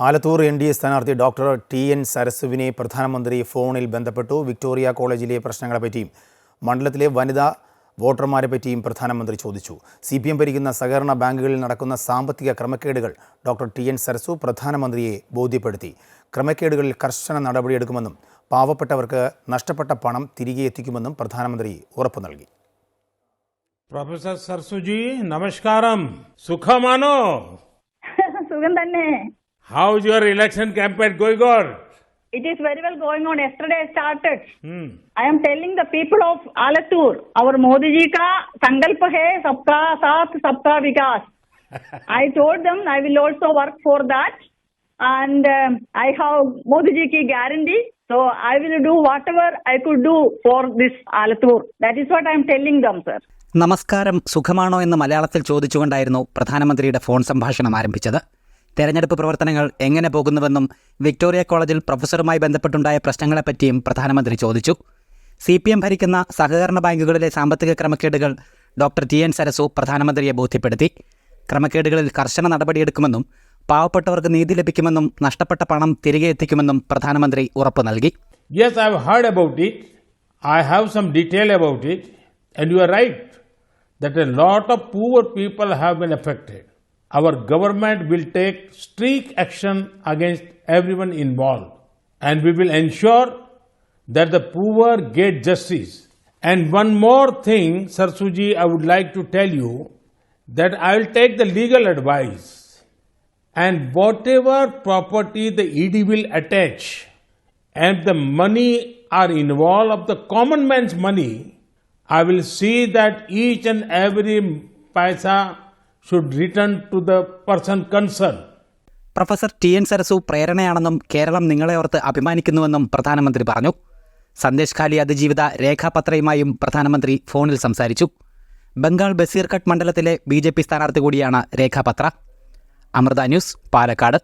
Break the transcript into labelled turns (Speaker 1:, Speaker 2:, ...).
Speaker 1: Alathur N D A സ്ഥാനാർത്ഥി doctor T N സരസുവിനെ പ്രധാനമന്ത്രി ഫോണിൽ ബന്ധപ്പെട്ടു. വിക്ടോറിയ കോളേജിലെ പ്രശ്നങ്ങളെപ്പറ്റിയും മണ്ഡലത്തിലെ വനിതാ വോട്ടർമാരെ പറ്റിയും പ്രധാനമന്ത്രി ചോദിച്ചു. സി പി എം ഭരിക്കുന്ന സഹകരണ ബാങ്കുകളിൽ നടക്കുന്ന സാമ്പത്തിക ക്രമക്കേടുകൾ ഡോക്ടർ ടി എൻ സരസു പ്രധാനമന്ത്രിയെ ബോധ്യപ്പെടുത്തി. ക്രമക്കേടുകളിൽ കർശന നടപടിയെടുക്കുമെന്നും പാവപ്പെട്ടവർക്ക് നഷ്ടപ്പെട്ട പണം തിരികെ എത്തിക്കുമെന്നും പ്രധാനമന്ത്രി ഉറപ്പു നൽകി.
Speaker 2: പ്രൊഫസർ സർസുജി നമസ്കാരം. സുഖമാണോ?
Speaker 3: സുഖം തന്നെ.
Speaker 2: How is your election campaign going on?
Speaker 3: It is very well going on. Yesterday I started. Hmm. I am telling the people of Alatur, our Modi ji ka sankalp hai sabka saath sabka vikas. I told them I will also work for that and uh, I have Modi ji ki guarantee. So I will do whatever I could do for this Alatur. That is what I am telling them, sir.
Speaker 4: നമസ്കാരം സുഖമാണോ എന്ന് മലയാളത്തിൽ ചോദിച്ചുകൊണ്ടായിരുന്നു പ്രധാനമന്ത്രിയുടെ phone സംഭാഷണം ആരംഭിച്ചത് തെരഞ്ഞെടുപ്പ് പ്രവർത്തനങ്ങൾ എങ്ങനെ പോകുന്നുവെന്നും വിക്ടോറിയ കോളേജിൽ പ്രൊഫസറുമായി ബന്ധപ്പെട്ടുണ്ടായ പ്രശ്നങ്ങളെപ്പറ്റിയും പ്രധാനമന്ത്രി ചോദിച്ചു സി പി എം ഭരിക്കുന്ന സഹകരണ ബാങ്കുകളിലെ സാമ്പത്തിക ക്രമക്കേടുകൾ ഡോക്ടർ ടി എൻ സരസു പ്രധാനമന്ത്രിയെ ബോധ്യപ്പെടുത്തി ക്രമക്കേടുകളിൽ കർശന നടപടിയെടുക്കുമെന്നും പാവപ്പെട്ടവർക്ക് നീതി ലഭിക്കുമെന്നും നഷ്ടപ്പെട്ട പണം തിരികെ എത്തിക്കുമെന്നും പ്രധാനമന്ത്രി ഉറപ്പു നൽകി
Speaker 2: I have heard about it. I have some detail about it. And you are right that a lot of poor people have been affected. Our government will take strict action against everyone involved. And we will ensure that the poor get justice. And one more thing, Sarsuji, I would like to tell you that I will take the legal advice. And whatever property the ED will attach, and the money are involved of the common man's money, I will see that each and every paisa should return to the person concerned.
Speaker 4: Professor T N Sarasu പ്രേരണയാണെന്നും Keralam നിങ്ങളെ ഓർത്ത് അഭിമാനിക്കുന്നുവെന്നും പ്രധാനമന്ത്രി പറഞ്ഞു. സന്ദേശ് ഖാലി അതിജീവിത രേഖാപത്രയുമായും പ്രധാനമന്ത്രി ഫോണിൽ സംസാരിച്ചു. ബംഗാൾ ബസീർഘട്ട് മണ്ഡലത്തിലെ B J P സ്ഥാനാർത്ഥി കൂടിയാണ് രേഖാപത്ര. അമൃത ന്യൂസ് പാലക്കാട്.